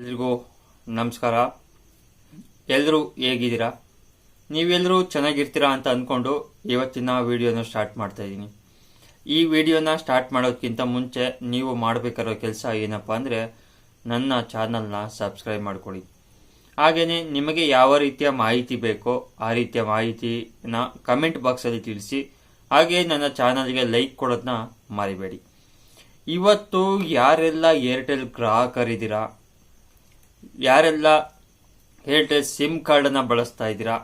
ಎಲ್ರಿಗೂ ನಮಸ್ಕಾರ. ಎಲ್ಲರೂ ಹೇಗಿದ್ದೀರಾ? ನೀವೆಲ್ಲರೂ ಚೆನ್ನಾಗಿರ್ತೀರಾ ಅಂತ ಅಂದ್ಕೊಂಡು ಇವತ್ತಿನ ವಿಡಿಯೋನ ಸ್ಟಾರ್ಟ್ ಮಾಡ್ತಾ ಇದ್ದೀನಿ. ಈ ವಿಡಿಯೋನ ಸ್ಟಾರ್ಟ್ ಮಾಡೋದಕ್ಕಿಂತ ಮುಂಚೆ ನೀವು ಮಾಡಬೇಕಾಗಿರೋ ಕೆಲಸ ಏನಪ್ಪ ಅಂದರೆ ನನ್ನ ಚಾನಲ್ನ ಸಬ್ಸ್ಕ್ರೈಬ್ ಮಾಡ್ಕೊಳ್ಳಿ. ಹಾಗೆಯೇ ನಿಮಗೆ ಯಾವ ರೀತಿಯ ಮಾಹಿತಿ ಬೇಕೋ ಆ ರೀತಿಯ ಮಾಹಿತಿನ ಕಮೆಂಟ್ ಬಾಕ್ಸಲ್ಲಿ ತಿಳಿಸಿ ಹಾಗೆಯೇ ನನ್ನ ಚಾನಲ್ಗೆ ಲೈಕ್ ಕೊಡೋದನ್ನ ಮರಿಬೇಡಿ. ಇವತ್ತು ಯಾರೆಲ್ಲ ಏರ್ಟೆಲ್ ಗ್ರಾಹಕರಿದ್ದೀರಾ? ಯಾರೆಲ್ಲ ಏರ್ಟೆಲ್ ಸಿಮ್ ಕಾರ್ಡನ್ನು ಬಳಸ್ತಾ ಇದ್ದೀರಾ?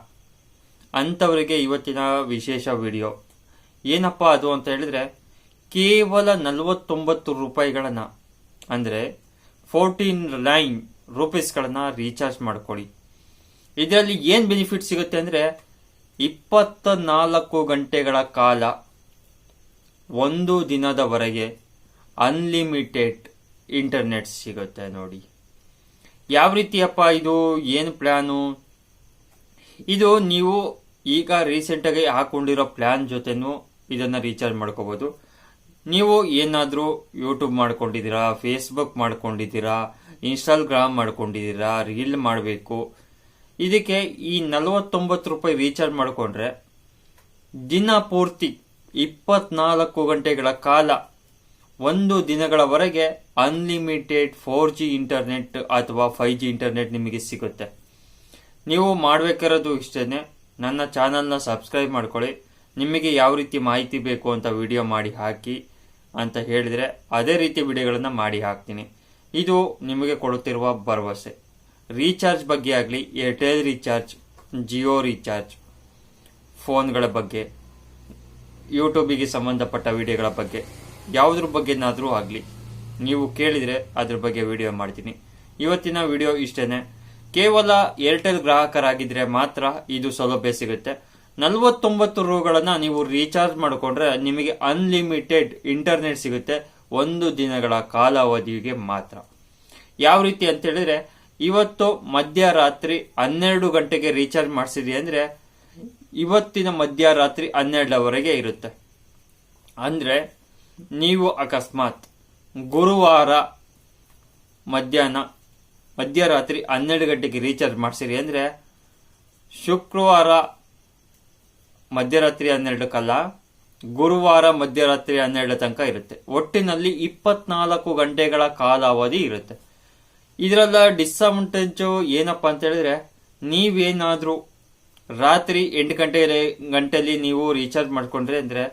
ಅಂಥವರಿಗೆ ಇವತ್ತಿನ ವಿಶೇಷ ವಿಡಿಯೋ. ಏನಪ್ಪ ಅದು ಅಂತ ಹೇಳಿದ್ರೆ, ಕೇವಲ ನಲವತ್ತೊಂಬತ್ತು ರೂಪಾಯಿಗಳನ್ನು, ಅಂದರೆ ಫೋರ್ಟೀನ್ ನೈನ್ ರೂಪೀಸ್ಗಳನ್ನು ರೀಚಾರ್ಜ್ ಮಾಡ್ಕೊಳ್ಳಿ. ಇದರಲ್ಲಿ ಏನು ಬೆನಿಫಿಟ್ ಸಿಗುತ್ತೆ ಅಂದರೆ ಇಪ್ಪತ್ತ ನಾಲ್ಕು ಗಂಟೆಗಳ ಕಾಲ, ಒಂದು ದಿನದವರೆಗೆ ಅನ್ಲಿಮಿಟೆಡ್ ಇಂಟರ್ನೆಟ್ ಸಿಗುತ್ತೆ ನೋಡಿ. ಯಾವ ರೀತಿಯಪ್ಪ ಇದು? ಏನು ಪ್ಲ್ಯಾನು ಇದು ನೀವು ಈಗ ರೀಸೆಂಟಾಗಿ ಹಾಕೊಂಡಿರೋ ಪ್ಲ್ಯಾನ್ ಜೊತೆನೂ ಇದನ್ನು ರೀಚಾರ್ಜ್ ಮಾಡ್ಕೋಬೋದು. ನೀವು ಏನಾದರೂ ಯೂಟ್ಯೂಬ್ ಮಾಡ್ಕೊಂಡಿದ್ದೀರಾ ಫೇಸ್ಬುಕ್ ಮಾಡ್ಕೊಂಡಿದ್ದೀರಾ ಇನ್ಸ್ಟಾಗ್ರಾಮ್ ಮಾಡ್ಕೊಂಡಿದ್ದೀರಾ ರೀಲ್ ಮಾಡಬೇಕು. ಇದಕ್ಕೆ ಈ ನಲವತ್ತೊಂಬತ್ತು ರೂಪಾಯಿ ರೀಚಾರ್ಜ್ ಮಾಡಿಕೊಂಡ್ರೆ ದಿನ ಪೂರ್ತಿ ಇಪ್ಪತ್ನಾಲ್ಕು ಗಂಟೆಗಳ ಕಾಲ ಒಂದು ದಿನಗಳವರೆಗೆ ಅನ್ಲಿಮಿಟೆಡ್ ಫೋರ್ ಜಿ ಇಂಟರ್ನೆಟ್ ಅಥವಾ ಫೈವ್ ಜಿ ಇಂಟರ್ನೆಟ್ ನಿಮಗೆ ಸಿಗುತ್ತೆ. ನೀವು ಮಾಡಬೇಕಿರೋದು ಇಷ್ಟೇ ನನ್ನ ಚಾನಲ್ನ ಸಬ್ಸ್ಕ್ರೈಬ್ ಮಾಡ್ಕೊಳ್ಳಿ. ನಿಮಗೆ ಯಾವ ರೀತಿ ಮಾಹಿತಿ ಬೇಕು ಅಂತ ವಿಡಿಯೋ ಮಾಡಿ ಹಾಕಿ ಅಂತ ಹೇಳಿದರೆ ಅದೇ ರೀತಿ ವಿಡಿಯೋಗಳನ್ನು ಮಾಡಿ ಹಾಕ್ತೀನಿ. ಇದು ನಿಮಗೆ ಕೊಡುತ್ತಿರುವ ಭರವಸೆ. ರೀಚಾರ್ಜ್ ಬಗ್ಗೆ ಆಗಲಿ ಏರ್ಟೆಲ್ ರೀಚಾರ್ಜ್ ಜಿಯೋ ರೀಚಾರ್ಜ್ ಫೋನ್ಗಳ ಬಗ್ಗೆ ಯೂಟ್ಯೂಬಿಗೆ ಸಂಬಂಧಪಟ್ಟ ವಿಡಿಯೋಗಳ ಬಗ್ಗೆ. ಯಾವುದ್ರ ಬಗ್ಗೆನಾದರೂ ಆಗಲಿ. ನೀವು ಕೇಳಿದರೆ ಅದ್ರ ಬಗ್ಗೆ ವಿಡಿಯೋ ಮಾಡ್ತೀನಿ. ಇವತ್ತಿನ ವಿಡಿಯೋ ಇಷ್ಟೇನೆ. ಕೇವಲ ಏರ್ಟೆಲ್ ಗ್ರಾಹಕರಾಗಿದ್ದರೆ ಮಾತ್ರ ಇದು ಸೌಲಭ್ಯ ಸಿಗುತ್ತೆ. ನಲವತ್ತೊಂಬತ್ತು ರೂಗಳನ್ನು ನೀವು ರೀಚಾರ್ಜ್ ಮಾಡಿಕೊಂಡ್ರೆ ನಿಮಗೆ ಅನ್ಲಿಮಿಟೆಡ್ ಇಂಟರ್ನೆಟ್ ಸಿಗುತ್ತೆ. ಒಂದು ದಿನಗಳ ಕಾಲಾವಧಿಗೆ ಮಾತ್ರ. ಯಾವ ರೀತಿ ಅಂತ ಹೇಳಿದ್ರೆ, ಇವತ್ತು ಮಧ್ಯರಾತ್ರಿ ಹನ್ನೆರಡು ಗಂಟೆಗೆ ರೀಚಾರ್ಜ್ ಮಾಡಿಸಿದ್ರಿ ಅಂದರೆ ಇವತ್ತಿನ ಮಧ್ಯರಾತ್ರಿ ಹನ್ನೆರಡರವರೆಗೆ ಇರುತ್ತೆ. ಅಂದರೆ ನೀವು ಅಕಸ್ಮಾತ್ ಗುರುವಾರ ಮಧ್ಯಾಹ್ನ, ಮಧ್ಯರಾತ್ರಿ ಹನ್ನೆರಡು ಗಂಟೆಗೆ ರೀಚಾರ್ಜ್ ಮಾಡಿಸಿರಿ ಅಂದರೆ ಶುಕ್ರವಾರ ಮಧ್ಯರಾತ್ರಿ ಹನ್ನೆರಡಕ್ಕಲ್ಲ ಗುರುವಾರ ಮಧ್ಯರಾತ್ರಿ ಹನ್ನೆರಡು ತನಕ ಇರುತ್ತೆ. ಒಟ್ಟಿನಲ್ಲಿ ಇಪ್ಪತ್ನಾಲ್ಕು ಗಂಟೆಗಳ ಕಾಲಾವಧಿ ಇರುತ್ತೆ. ಇದರಲ್ಲ ಡಿಸ್ಅಡ್ವಾಂಟೇಜು ಏನಪ್ಪ ಅಂತ ಹೇಳಿದ್ರೆ, ನೀವೇನಾದರೂ ರಾತ್ರಿ ಎಂಟು ಗಂಟೆ ಗಂಟೆಯಲ್ಲಿ ನೀವು ರೀಚಾರ್ಜ್ ಮಾಡಿಕೊಂಡ್ರೆ ಅಂದರೆ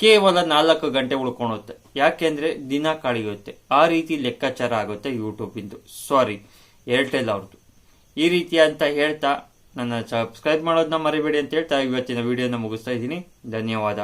ಕೇವಲ ನಾಲ್ಕು ಗಂಟೆ ಉಳ್ಕೊಳುತ್ತೆ ಯಾಕೆಂದ್ರೆ ದಿನ ಕಳೆಯುತ್ತೆ. ಆ ರೀತಿ ಲೆಕ್ಕಾಚಾರ ಆಗುತ್ತೆ ಯೂಟ್ಯೂಬಿಂದು ಸಾರಿ ಏರ್ಟೆಲ್ ಅವ್ರದ್ದು. ಈ ರೀತಿ ಅಂತ ಹೇಳ್ತಾ ನನ್ನ ಸಬ್ಸ್ಕ್ರೈಬ್ ಮಾಡೋದನ್ನ ಮರಿಬೇಡಿ ಅಂತ ಹೇಳ್ತಾ ಇವತ್ತಿನ ವಿಡಿಯೋನ ಮುಗಿಸ್ತಾ ಇದ್ದೀನಿ. ಧನ್ಯವಾದ.